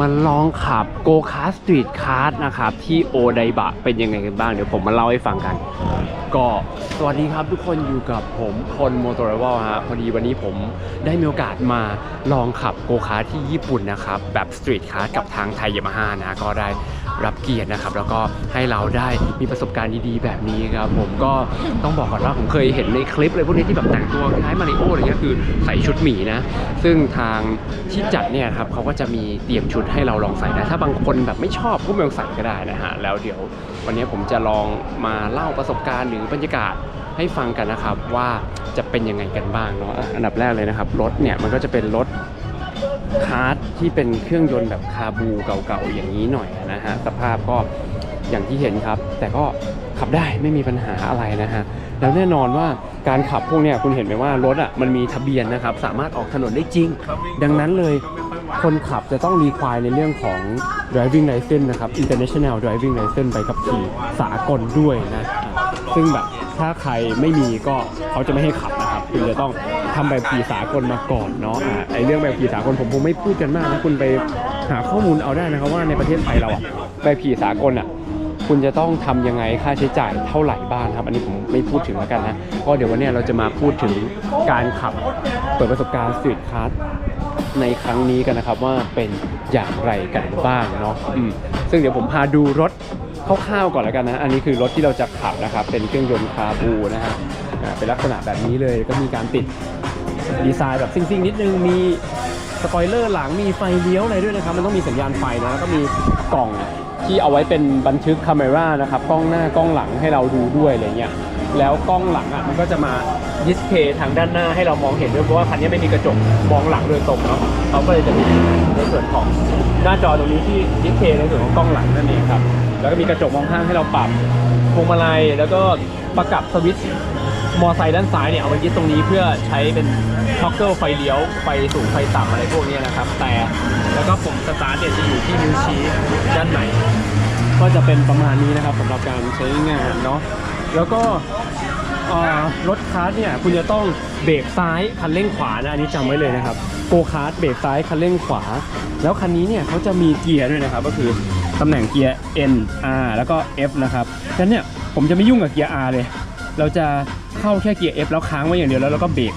มาลองขับโกคาร์สตรีทคาร์นะครับ ที่โอไดบะเป็นยังไงกันบ้าง เดี๋ยวผมมาเล่าให้ฟังกัน ก็สวัสดีครับทุกคนอยู่กับผมคนโมโต r รเวลฮะพอดีวันนี้ผมได้มีโอกาสมาลองขับโกคาร์ที่ญี่ปุ่นนะครับ แบบสตรีทคาร์กับทางไทยยามาฮ่านะ ก็ได้รับเกียรตินะครับ แล้วก็ให้เราได้มีประสบการณ์ดีๆ แบบนี้ครับผมก็ต้องบอกก่อนว่าผมเคยเห็นในคลิปเลยพวกนี้ที่แบบแต่งตัวคล้ายมาริโออะไรเงี้ยคือใส่ชุดหมีนะ ซึ่งทางที่จัดเนี่ยครับเขาก็จะมีเตรียมชุดให้เราลองใส่นะถ้าบางคนแบบไม่ชอบก็ไม่ต้องใส่ก็ได้นะฮะแล้วเดี๋ยววันนี้ผมจะลองมาเล่าประสบการณ์หรือบรรยากาศให้ฟังกันนะครับว่าจะเป็นยังไงกันบ้างเนาะอะอันดับแรกเลยนะครับรถเนี่ยมันก็จะเป็นรถคาร์ทที่เป็นเครื่องยนต์แบบคาบูเก่าๆอย่างนี้หน่อยนะฮะสภาพก็อย่างที่เห็นครับ แต่ก็ขับได้ไม่มีปัญหาอะไรนะฮะแล้วแน่นอนว่าการขับพวกเนี้ยคุณเห็นไหมว่ารถอะมันมีทะเบียนนะครับ สามารถออกถนนได้จริง ดังนั้นเลย คนขับจะต้องรีควายในเรื่องของ driving license นะครับ international driving license ไปกับขี่สากลด้วยนะซึ่งแบบถ้าใครไม่มีก็เขาจะไม่ให้ขับนะครับ คุณจะต้องทำใบขี่สากลมาก่อนเนาะอ่าไอเรื่องใบขี่สากลผมคงไม่พูดกันมากนะคุณไปหาข้อมูลเอาได้นะครับว่าในประเทศไทยเราอะใบขี่สากลอะคุณจะต้องทำยังไงค่าใช้จ่ายเท่าไหร่บ้างครับ อันนี้ผมไม่พูดถึงแล้วกันนะก็เดี๋ยววันนี้เราจะมาพูดถึงการขับเปิดประสบการณ์สตรีทคาร์ ในครั้งนี้กันนะครับว่าเป็นอย่างไรกันบ้างเนาะอืมซึ่งเดี๋ยวผมพาดูรถคร่าวๆก่อนแล้วกันนะ อันนี้คือรถที่เราจะขับนะครับ เป็นเครื่องยนต์คาบูนะฮะอ่าเป็นลักษณะแบบนี้เลยก็มีการติดดีไซน์แบบซิ่งๆนิดนึงมีสปอยเลอร์หลังมีไฟเลี้ยวอะไรด้วยนะครับ มันต้องมีสัญญาณไฟนะแล้วก็มีกล่องที่เอาไว้เป็นบันทึกคาเมรานะครับกล้องหน้ากล้องหลังให้เราดูด้วยอะไรเงี้ย แล้วกล้องหลังอะมันก็จะมาดิสเพย์ทางด้านหน้าให้เรามองเห็นด้วยเพราะว่าคันนี้ไม่มีกระจกมองหลังโดยตรงเนาะเขาก็เลยจะมีในส่วนของหน้าจอตรงนี้ที่ดิสเพย์ในส่วนของกล้องหลังนั่นเองครับแล้วก็มีกระจกมองข้างให้เราปรับพวงมาลัยแล้วก็ประกับสวิตช์มอไซค์ด้านซ้ายเนี่ยเอาไว้ยึดตรงนี้เพื่อใช้เป็นท็อกเกอร์ไฟเลี้ยวไฟสูงไฟต่ำอะไรพวกนี้นะครับ แต่แล้วก็ปุ่มสตาร์ทเนี่ยจะอยู่ที่นิ้วชี้ด้านในก็จะเป็นประมาณนี้นะครับสำหรับการใช้งานเนาะ แล้วก็รถคาร์ทเนี่ยคุณจะต้องเบรกซ้ายคันเร่งขวานะอันนี้จำไว้เลยนะครับโกคาร์ทเบรกซ้ายคันเร่งขวา แล้วคันนี้เนี่ยเขาจะมีเกียร์ด้วยนะครับ ก็คือตำแหน่งเกียร์ N R แล้วก็ F นะครับฉะนั้นเนี่ยผมจะไม่ยุ่งกับเกียร์ R เลย เราจะเข้าแค่เกียร์ F แล้วค้างไว้อย่างเดียวแล้วเราก็เบรก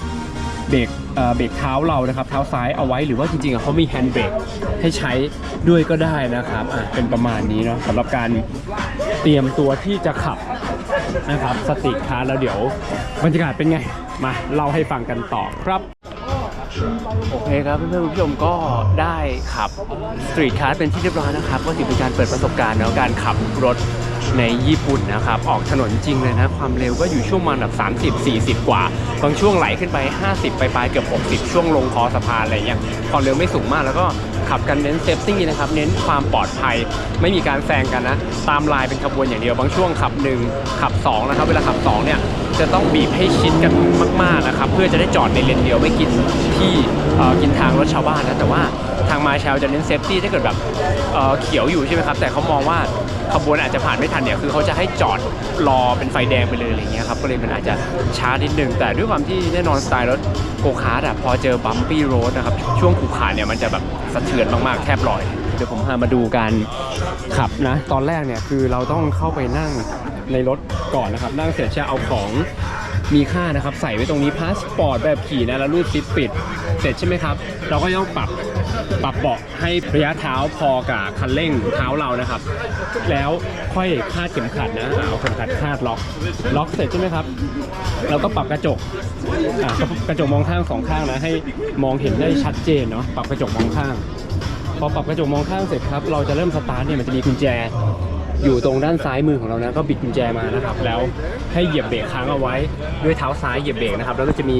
เบรกเบรกเท้าเรานะครับเท้าซ้ายเอาไว้หรือว่าจริงๆเขามีแฮนด์เบรกให้ใช้ด้วยก็ได้นะครับอะเป็นประมาณนี้เนาะสำหรับการเตรียมตัวที่จะขับ นะครับ สติคาร์แล้วเดี๋ยวบรรยากาศเป็นไง มาเล่าให้ฟังกันต่อครับโอเคครับเพื่อนๆคุณผู้ชมก็ได้ขับสตรีทคาร์เป็นที่เรียบร้อยนะครับ ก็ถือเป็นการเปิดประสบการณ์เนาะการขับรถ ในญี่ปุ่นนะครับ ออกถนนจริงเลยนะ ความเร็วก็อยู่ช่วงมาณแบบ30 40 กว่า บางช่วงไหลขึ้นไป 50 ไปปลายเกือบ 60 ช่วงลงคอสะพานอะไรเงี้ยความเร็วไม่สูงมากแล้วก็ขับกันเน้นเซฟตี้นะครับ เน้นความปลอดภัย ไม่มีการแซงกันนะ ตามลายเป็นขบวนอย่างเดียว บางช่วงขับ 1 ขับ 2 นะครับ เวลาขับ 2 เนี่ย จะต้องบีบให้ชิดกันมาก ๆ นะครับ เพื่อจะได้จอดในเลนเดียวไม่กินที่กินทางรถชาวบ้านนะ แต่ว่าทางมาแชลจะเน้นเซฟตี้ถ้าเกิดแบบเเขียวอยู่ใช่ไหมครับ แต่เขามองว่า ขบวนอาจจะผ่านไม่ทันเนี่ยคือเขาจะให้จอดรอเป็นไฟแดงไปเลยอะไรเงี้ยครับก็เลยมันอาจจะช้านิดนึงแต่ด้วยความที่แน่นอนสไตล์รถโกคาร์ดอะพอเจอบัมปี้โรดนะครับช่วงขูขาเนี่ยมันจะแบบสะเทือนมากๆแทบลอยเดี๋ยวผมพามาดูการขับนะ ตอนแรกเนี่ยคือเราต้องเข้าไปนั่งในรถก่อนนะครับ นั่งเสร็จจะเอาของ มีค่านะครับ ใส่ไว้ตรงนี้พาสปอร์ตแบบขี่นะแล้วรูดซิปปิด เสร็จใช่ไหมครับ เราก็ต้องปรับปรับเบาะให้ระยะเท้าพอกับคันเร่งเท้าเรานะครับ แล้วค่อยคาดเข็มขัดนะเอาเข็มขัดคาดล็อกล็อกเสร็จใช่ไหมครับเราก็ปรับกระจกะกระจกมองข้างสองข้างนะให้มองเห็นได้ชัดเจนเนาะปรับกระจกมองข้างพอปรับกระจกมองข้างเสร็จครับ เราจะเริ่มสตาร์ทเนี่ยมันจะมีกุญแจ อยู่ตรงด้านซ้ายมือของเรานะก็บิดกุญแจมานะครับ แล้วให้เหยียบเบรกค้างเอาไว้ด้วยเท้าซ้ายเหยียบเบรกนะครับ แล้วก็จะมี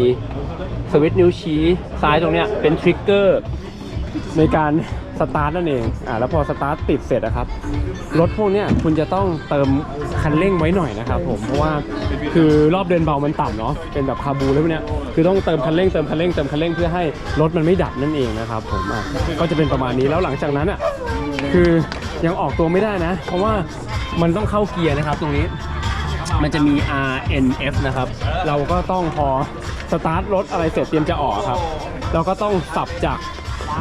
สวิตช์นิ้วชี้ซ้ายตรงเนี้ยเป็นทริกเกอร์ในการสตาร์ทนั่นเองอ่าแล้วพอสตาร์ทติดเสร็จนะครับ รถพวกเนี้ยคุณจะต้องเติมคันเร่งไว้หน่อยนะครับผม เพราะว่าคือรอบเดินเบามันต่ำเนาะ เป็นแบบคาบูแล้วพวกเนี้ยคือต้องเติมคันเร่งเติมคันเร่งเติมคันเร่งเพื่อให้รถมันไม่ดับนั่นเองนะครับผมอะก็จะเป็นประมาณนี้ แล้วหลังจากนั้นอะคือ ยังออกตัวไม่ได้นะ เพราะว่ามันต้องเข้าเกียร์นะครับตรงนี้ มันจะมี R N F นะครับ เราก็ต้องพอสตาร์ทรถอะไรเสร็จเตรียมจะออกครับ เราก็ต้องสับจาก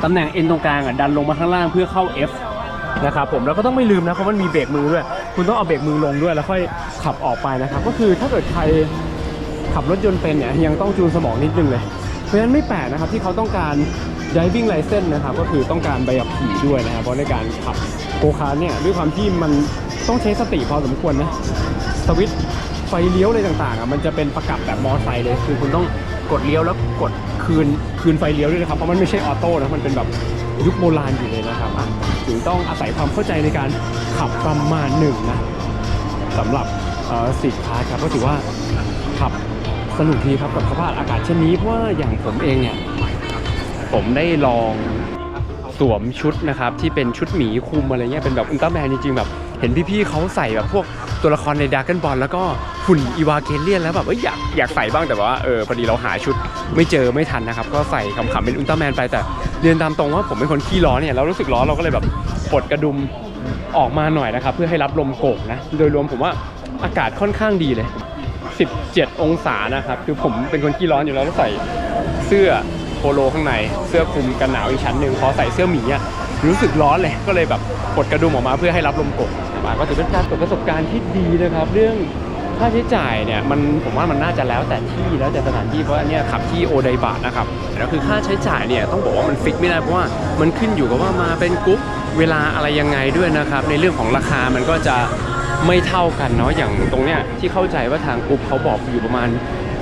ตำแหน่ง N ตรงกลางอะดันลงมาข้างล่างเพื่อเข้า F นะครับผมแล้วก็ต้องไม่ลืมนะเพราะมันมีเบรกมือด้วย คุณต้องเอาเบรกมือลงด้วยแล้วค่อยขับออกไปนะครับ ก็คือถ้าเกิดใครขับรถยนต์เป็นเนี่ยยังต้องจูนสมองนิดนึงเลย เพราะฉะนั้นไม่แปลกนะครับที่เขาต้องการ driving license นะครับก็คือต้องการใบขับขี่ด้วยนะครับเพราะในการขับโกคาร์เนี่ยด้วยความที่มันต้องใช้สติพอสมควรนะสวิตช์ไฟเลี้ยวอะไรต่างๆอะมันจะเป็นประกับแบบมอไซค์เลย คือคุณต้องกดเลี้ยวแล้วกดคืนคืนไฟเลี้ยวด้วยนะครับเพราะมันไม่ใช่ออโต้นะมันเป็นแบบยุคโบราณอยู่เลยนะครับอะถึงต้องอาศัยความเข้าใจในการขับประมาณหนึ่งนะสำหรับสิทธิ์คาร์ครับก็ถือว่าขับสนุกดีครับกับสภาพอากาศเช่นนี้เพราะว่าอย่างผมเองเนี่ย ผมได้ลองสวมชุดนะครับที่เป็นชุดหมีคุมอะไรเงี้ยเป็นแบบอุลตร้าแมนจริงๆแบบเห็นพี่ๆเขาใส่แบบพวกตัวละครในดาร์กบอลแล้วก็หุ่นอีวาเกเลียนแล้วแบบเอ้ยอยากอยากใส่บ้างแต่ว่าเออพอดีเราหาชุดไม่เจอไม่ทันนะครับ ก็ใส่ขำๆเป็นอุลตร้าแมนไปแต่เรียนตามตรงว่าผมเป็นคนขี้ร้อนเนี่ยเรารู้สึกร้อนเราก็เลยแบบปลดกระดุมออกมาหน่อยนะครับ เพื่อให้รับลมโกกนะโดยรวมผมว่าอากาศค่อนข้างดีเลย 17 องศานะครับ คือผมเป็นคนขี้ร้อนอยู่แล้วแล้วใส่เสื้อ โปโลข้างในเสื้อคลุมกันหนาวอีกชั้นหนึ่งพอใส่เสื้อหมีอะรู้สึกร้อนเลยก็เลยแบบปลดกระดุมออกมาเพื่อให้รับลมกกนะครับก็ถือเป็นการเปิดประสบการณ์ที่ดีนะครับ เรื่องค่าใช้จ่ายเนี่ยมันผมว่ามันน่าจะแล้วแต่ที่แล้วแต่สถานที่เพราะอันเนี้ยขับที่โอไดบะนะครับแล้วคือค่าใช้จ่ายเนี่ยต้องบอกว่ามันฟิกไม่ได้เพราะว่ามันขึ้นอยู่กับว่ามาเป็นกรุ๊ปเวลาอะไรยังไงด้วยนะครับในเรื่องของราคามันก็จะไม่เท่ากันเนาะอย่างตรงเนี้ยที่เข้าใจว่าทางกรุ๊ปเขาบอกอยู่ประมาณ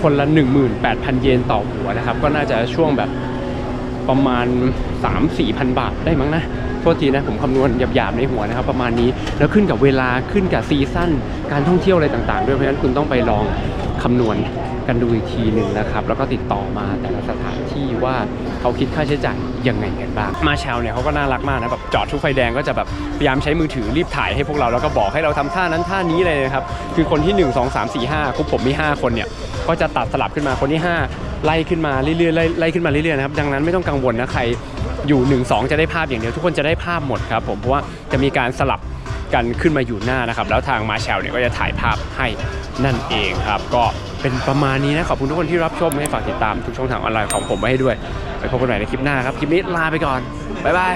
คนละ 18,000 เยนต่อหัวนะครับ ก็น่าจะช่วงแบบประมาณ 3-4,000 บาทได้มั้งนะโทษทีนะผมคำนวณหยาบๆในหัวนะครับ ประมาณนี้แล้วขึ้นกับเวลาขึ้นกับซีซั่นการท่องเที่ยวอะไรต่างๆ ด้วยเพราะฉะนั้นคุณต้องไปลอง คำนวณกันดูอีกทีหนึ่งนะครับ แล้วก็ติดต่อมาแต่ละสถานที่ว่าเขาคิดค่าใช้จ่ายยังไงกันบ้าง มาแชลเนี่ยเขาก็น่ารักมากนะแบบจอดทุกไฟแดงก็จะแบบพยายามใช้มือถือรีบถ่ายให้พวกเราแล้วก็บอกให้เราทำท่านั้นท่านี้เลยนะครับ คือคนที่ 1 2 3 4 5คุปผมมี 5 คนเนี่ยก็จะตัดสลับขึ้นมาคนที่ 5 ไล่ขึ้นมาเรื่อยๆไล่ไล่ขึ้นมาเรื่อยๆนะครับดังนั้นไม่ต้องกังวลนะใครอยู่ 1 2 จะได้ภาพอย่างเดียวทุกคนจะได้ภาพหมดครับผมเพราะว่าจะมีการสลับ กันขึ้นมาอยู่หน้านะครับ แล้วทางมาแชลเนี่ยก็จะถ่ายภาพให้นั่นเองครับ ก็เป็นประมาณนี้นะ ขอบคุณทุกคนที่รับชมให้ฝากติดตามทุกช่องทางออนไลน์ของผมไว้ให้ด้วย ไปพบกันใหม่ในคลิปหน้าครับ คลิปนี้ลาไปก่อน บ๊ายบาย